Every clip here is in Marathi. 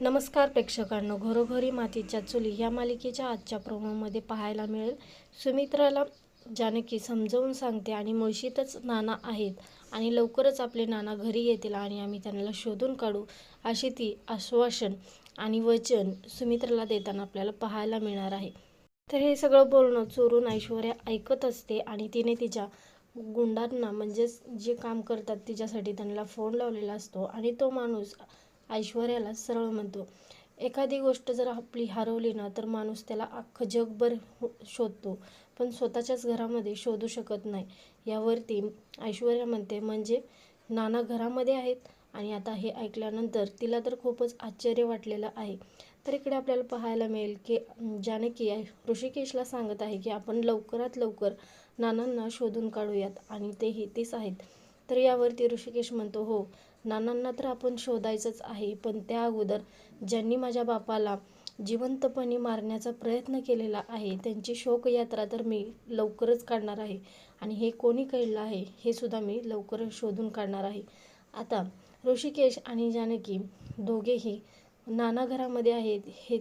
नमस्कार प्रेक्षकांनो घरोघरी मातीच्या चुली या मालिकेच्या आजच्या प्रोमोमध्ये पाहायला मिळेल. सुमित्राला जानकी समजावून सांगते आणि मुळशीतच नाना आहेत आणि लवकरच आपले नाना घरी येतील आणि आम्ही त्यांना शोधून काढू अशी ती आश्वासन आणि वचन सुमित्राला देताना आपल्याला पाहायला मिळणार आहे. तर हे सगळं बोलणं चोरून ऐश्वर्या ऐकत असते आणि तिने तिच्या गुंडांना म्हणजेच जे काम करतात तिच्यासाठी त्यांना फोन लावलेला असतो आणि तो माणूस ऐश्वर्याला सरळ म्हणतो एखादी गोष्ट जर आपली हरवली ना तर माणूस त्याला अख्खं जगभर हो- शोधतो पण स्वतःच्याच घरामध्ये शोधू शकत नाही. यावरती ऐश्वर्या म्हणते म्हणजे नाना घरामध्ये आहेत? आणि आता हे ऐकल्यानंतर तिला तर खूपच आश्चर्य वाटलेलं आहे. तर इकडे आपल्याला पाहायला मिळेल की ज्याने जानकी ऋषिकेशला सांगत आहे की आपण लवकरात लवकर नानांना शोधून काढूयात आणि तेही तेच आहेत. तर यावरती ऋषिकेश म्हणतो हो नानांना तर आपण शोधायचंच आहे पण त्या अगोदर ज्यांनी माझ्या बापाला जिवंतपणे मारण्याचा प्रयत्न केलेला आहे त्यांची शोकयात्रा तर मी लवकरच काढणार आहे आणि हे कोणी कळलं आहे हे सुद्धा मी लवकरच शोधून काढणार आहे. आता ऋषिकेश आणि जानकी दोघेही नाना घरामध्ये आहेत. हे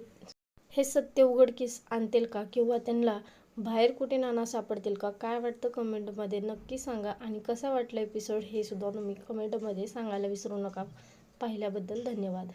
हे सत्य उघडकीस आणतील का? किंवा त्यांना बाहेर कुठे नाना सापडतील का? काय वाटतं कमेंटमध्ये नक्की सांगा. आणि कसा वाटला एपिसोड हे सुद्धा तुम्ही कमेंटमध्ये सांगायला विसरू नका. पाहिल्याबद्दल धन्यवाद.